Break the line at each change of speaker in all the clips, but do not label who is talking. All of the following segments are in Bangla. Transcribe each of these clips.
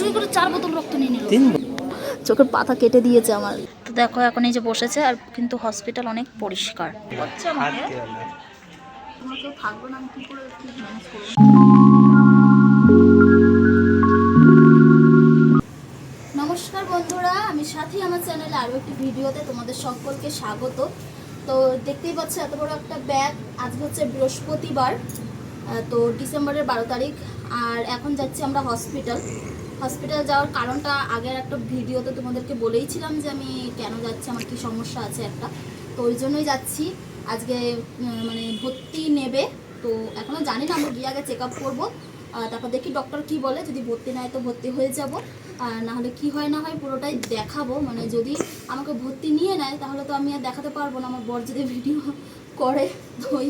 চুই করে চার বোতল রক্ত নিয়ে নিল।
তিন
চোখের পাতা কেটে দিয়েছে আমার। তো দেখো এখন এই যে বসেছে আর কিন্তু হসপিটাল অনেক পরিষ্কার। হচ্ছে
হাত
আমাকে
না।
তোমরা কেউ থাকবে না আমি কি করে কি ম্যানেজ করব? নমস্কার বন্ধুরা আমি সাথী আমার চ্যানেলে আরও একটি ভিডিওতে তোমাদের সকলকে স্বাগত। তো দেখতেই পাচ্ছ এত বড় একটা ব্যাগ আজকে হচ্ছে বৃহস্পতিবার তো ডিসেম্বরের বারো তারিখ। আর এখন যাচ্ছি আমরা হসপিটাল হসপিটাল যাওয়ার কারণটা আগের একটা ভিডিওতে তোমাদেরকে বলেইছিলাম যে আমি কেন যাচ্ছি, আমার কি সমস্যা আছে একটা। তো ওই জন্যই যাচ্ছি। আজকে মানে ভর্তি নেবে। তো এখনও জানি না, আমরা গিয়ে আগে চেক আপ করব তারপর দেখি ডক্টর কি বলে। যদি ভর্তি নেয় তো ভর্তি হয়ে যাব। আর না হলে কি হয় না হয় পুরোটাই দেখাবো। মানে যদি আমাকে ভর্তি নিয়ে নেয়, তাহলে তো আমি আর দেখাতে পারব না। আমার বর যদি ভিডিও করে, তো ওই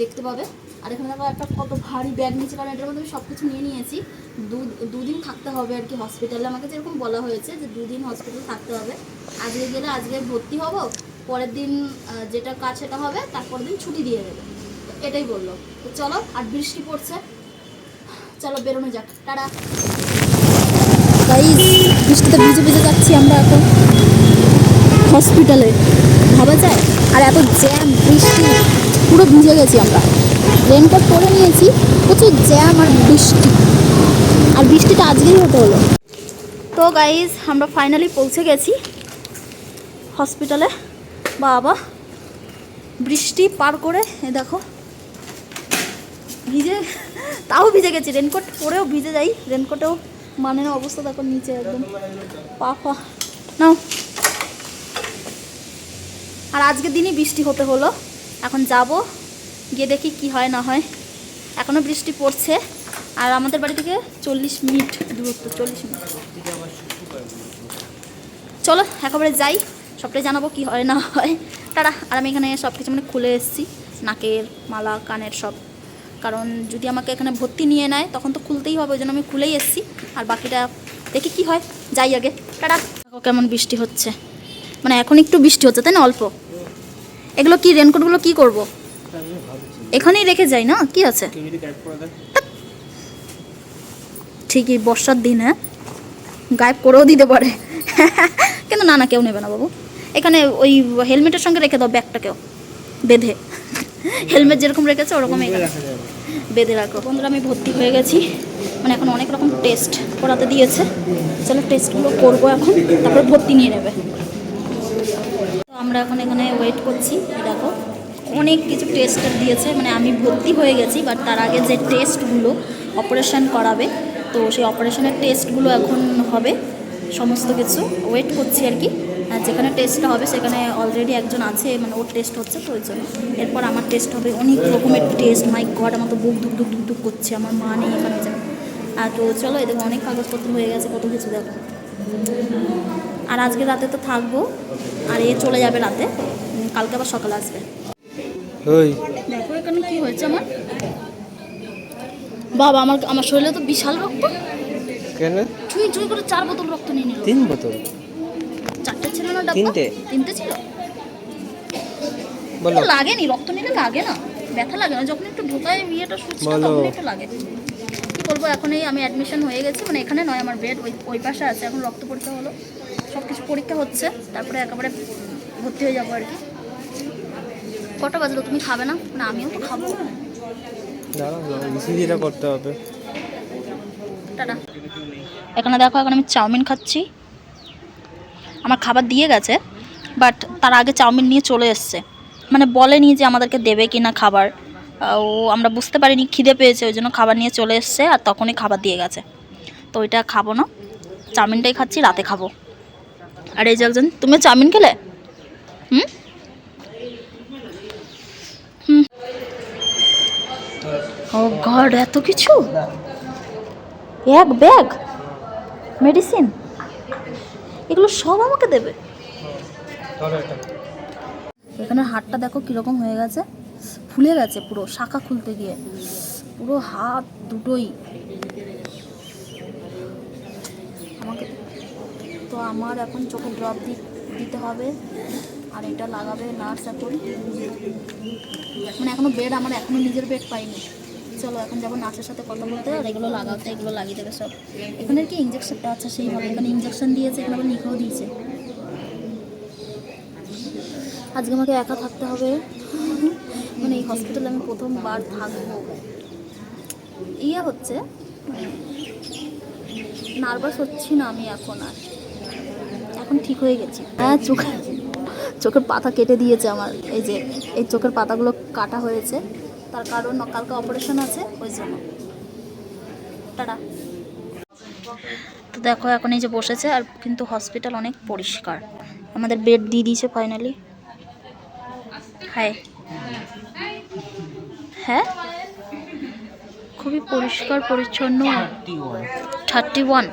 দেখতে পাবে। আর এখানে দেখো একটা কত ভারী ব্যাগ নিয়েছি। কারণ এটার মধ্যে আমি সব কিছু নিয়ে নিয়েছি। দুদিন থাকতে হবে আর কি হসপিটালে আমাকে যেরকম বলা হয়েছে যে দুদিন হসপিটাল থাকতে হবে। আজকে গেলে আজকে ভর্তি হব, পরের দিন যেটা কাজ সেটা হবে, তারপরের দিন ছুটি দিয়ে দেবে। এটাই বলল। তো চলো, আর বৃষ্টি পড়ছে। চলো বেরোনো যাক। টাটা। বৃষ্টিতে ভিজে ভিজে যাচ্ছি আমরা এখন। হসপিটালে ভাবা যায়? আর এত জ্যাম বৃষ্টি, পুরো ভিজে গেছি আমরা। রেনকোট পরে নিয়েছি। প্রচুর জ্যাম আর বৃষ্টি। আর বৃষ্টিটা আজকেই হতে হলো। তো গাইজ আমরা ফাইনালি পৌঁছে গেছি। হসপিটালে বাবা, বৃষ্টি পার করে, এ দেখো। ভিজে, তাও ভিজে গেছি। রেনকোট পরেও ভিজে যাই। রেনকোটেও মানে না অবস্থা, দেখো নিচে একদম। পা পা নাও। আর আজকের দিনই বৃষ্টি হতে হলো। এখন যাব, গিয়ে দেখি কি হয়, না হয়। এখনও বৃষ্টি পড়ছে। আর আমাদের বাড়ি থেকে চল্লিশ মিনিট দূরত্ব চল্লিশ মিনিট। চলো একেবারে যাই। সবটাই জানাব কি হয় না হয়। তারা আর আমি এখানে সব কিছু মানে খুলে এসেছি। নাকের মালা কানের সব। কারণ যদি আমাকে এখানে ভর্তি নিয়ে নেয় তখন তো খুলতেই হবে ওই জন্য আমি খুলেই এসেছি। আর বাকিটা দেখি কি হয়। যাই আগে। টাটা। কেমন বৃষ্টি হচ্ছে। মানে এখন একটু বৃষ্টি হচ্ছে তাই না? অল্প। এগুলো কি রেনকোটগুলো কি করব? এখানেই রেখে যাই না? কি আছে? ঠিকই বর্ষার দিন গায়েব করেও দিতে পারে। কিন্তু না না কেউ নেবে না বাবু। এখানে ওই হেলমেটের সঙ্গে রেখে দাও ব্যাগটাকেও বেঁধে। হেলমেট যেরকম রেখেছে ওরকমই বেঁধে রাখো। বন্ধুরা আমি ভর্তি হয়ে গেছি। মানে এখন অনেক রকম টেস্ট করাতে দিয়েছে। চলো টেস্টগুলো করব এখন তারপরে ভর্তি নিয়ে নেবে। তো আমরা এখন এখানে ওয়েট করছি দেখো। অনেক কিছু টেস্ট দিয়েছে। মানে আমি ভর্তি হয়ে গেছি বাট তার আগে যে টেস্টগুলো অপারেশন করাবে তো সেই অপারেশনের টেস্টগুলো এখন হবে সমস্ত কিছু ওয়েট করছি আর কি। আর যেখানে টেস্টটা হবে সেখানে অলরেডি একজন আছে মানে ওর টেস্ট হচ্ছে তো ওই জন্য। এরপর আমার টেস্ট হবে অনেক রকমের টেস্ট মাই গড আমার তো বুক ধুক ধুক ধুক ধুক করছে আমার মা নেই এখানে যেন আর তো চলো এই দেখো অনেক কাগজপত্র হয়ে গেছে কত কিছু দেখো। আর আজকে রাতে তো থাকব আর এ চলে যাবে রাতে কালকে আবার সকালে আসবে। দেখো এখানে কি হয়েছে আমার। বাবা আমার আমার শরীরে তো বিশাল রক্ত।
কেন?
চুই চুই করে চার বোতল রক্ত নিয়ে নিল।
তিন বোতল?
চারটে ছিল না ডাব্বা?
তিনটে।
তিনটে ছিল।
বলো।
লাগেনি রক্ত নিলে লাগে না। ব্যথা লাগে না। যখন একটু ঢোকায় ইয়েটা
বলো।
তখন একটু লাগে। কি বলব এখন এই আমি অ্যাডমিশন হয়ে গেছি। মানে এখানে নয় আমার বেড ওই ওই পাশে আছে। এখন রক্ত পরীক্ষা হলো। সব কিছু পরীক্ষা হচ্ছে। তারপরে একেবারে ভর্তি হয়ে যাব আর কি। কটা বাজলো? তুমি খাবে না? না আমিও তো খাব। এখানে দেখো, এখন আমি চাউমিন খাচ্ছি। আমার খাবার দিয়ে গেছে বাট তার আগে চাউমিন নিয়ে চলে এসছে। মানে বলেনি যে আমাদেরকে দেবে কি না খাবার ও, আমরা বুঝতে পারিনি, খিদে পেয়েছে, ওই জন্য খাবার নিয়ে চলে এসছে, আর তখনই খাবার দিয়ে গেছে। তো ওইটা খাব না। চাউমিনটাই খাচ্ছি, রাতে খাব। আর এই যে একজন, তুমি চাউমিন খেলে হুম হুম ও গড এত কিছু? এক ব্যাগ? মেডিসিন এগুলো সব আমাকে দেবে। এখানে হাতটা দেখো কীরকম হয়ে গেছে। ফুলে গেছে পুরো, শাখা খুলতে গিয়ে। পুরো হাত দুটোই। আমাকে তো আমার এখন চোখে ড্রপ দিতে হবে। আর এটা লাগাবে নার্স এখন। মানে এখনও বেড আমার এখনও নিজের বেড পাইনি। চলো, এখন যাব নার্সের সাথে কথা বলতে। আর এগুলো লাগাতে, এগুলো লাগিয়ে দেবে সব। এখানে কি ইঞ্জেকশনটা আছে? সেইভাবে এখানে ইঞ্জেকশন দিয়েছে, এখানে আবার লিখেও দিয়েছে। আজকে আমাকে একা থাকতে হবে। মানে এই হসপিটালে আমি প্রথমবার থাকব। ইয়ে হচ্ছে নার্ভাস হচ্ছি না আমি এখন আর। এখন ঠিক হয়ে গেছি। হ্যাঁ চোখে চোখের পাতা কেটে দিয়েছে আমার। এই যে, এই চোখের পাতাগুলো কাটা হয়েছে। তার কারণ কালকে অপারেশন আছে ওই জন্য। টাটা। তো দেখো এখন এই যে বসেছে আর কিন্তু হসপিটাল অনেক পরিষ্কার। আমাদের বেড দিয়ে দিয়েছে ফাইনালি হাই হ্যাঁ? খুবই পরিষ্কার পরিচ্ছন্ন। থার্টি ওয়ান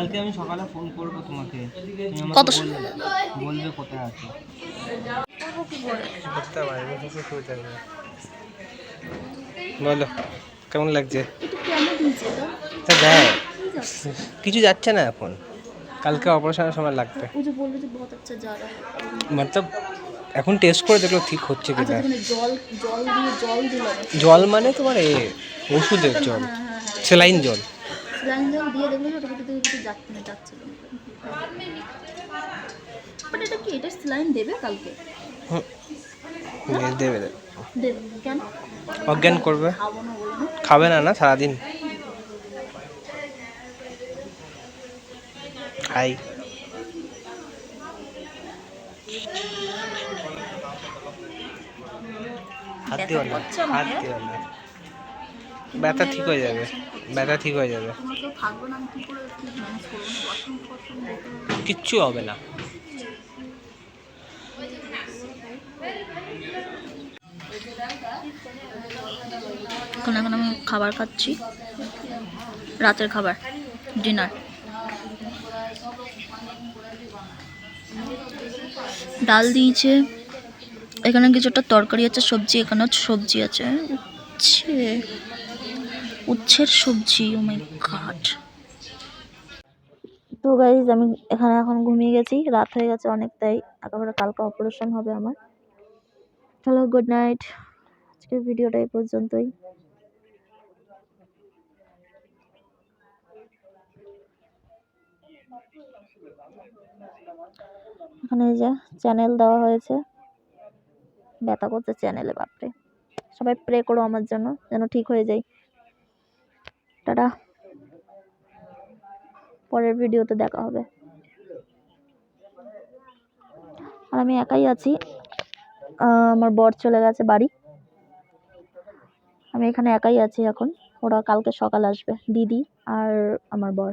কালকে আমি সকালে ফোন করব তোমাকে।
কত
বলবে, কোথায় আছো। বলো কেমন লাগছে? তা। দেখ কিছু যাচ্ছে না এখন। কালকে অপারেশনের সময় লাগবে।
আচ্ছা।
মতলব এখন টেস্ট করে দেখল ঠিক হচ্ছে
আচ্ছা
কিনা
জল জল দিয়ে জল দিল।
জল মানে তোমার এ ওষুধের জল
হ্যাঁ হ্যাঁ হ্যাঁ।
সেলাইন জল।
স্যালাইন জল দিয়ে দেখল যে ওটা থেকে কিছু যাচ্ছে না যাচ্ছিল বাট এটা কি? এটা দেবে কালকে।
দেবে দেবে।
কেন?
অজ্ঞান করবে।
খাব না না
সারাদিন। খাই হাত
ব্যথা
দিও না হাত দিও না। ব্যথা ঠিক হয়ে যাবে। ব্যথা ঠিক হয়ে যাবে। কিচ্ছু হবে না।
এখন এখন আমি খাবার খাচ্ছি। রাতের খাবার, ডিনার। ডাল দিয়েছে। এখানে কিছু একটা তরকারি আছে, সবজি, এখানেও সবজি আছে। উচ্ছের সবজি ও মাই গড তো গাইজ আমি এখানে এখন ঘুমিয়ে গেছি, রাত হয়ে গেছে অনেক তাই, একেবারে কালকে অপারেশন হবে আমার। চলো গুড নাইট আজকের ভিডিওটা এই পর্যন্তই। এখানে এই যে চ্যানেল দেওয়া হয়েছে। ব্যথা করছে চ্যানেলে বাপরে। সবাই প্রে করো আমার জন্য, যেন ঠিক হয়ে যাই টাটা। পরের ভিডিওতে দেখা হবে। আর আমি একাই আছি। আমার বর চলে গেছে বাড়ি। আমি এখানে একাই আছি এখন। ওরা কালকে সকাল আসবে, দিদি আর আমার বর।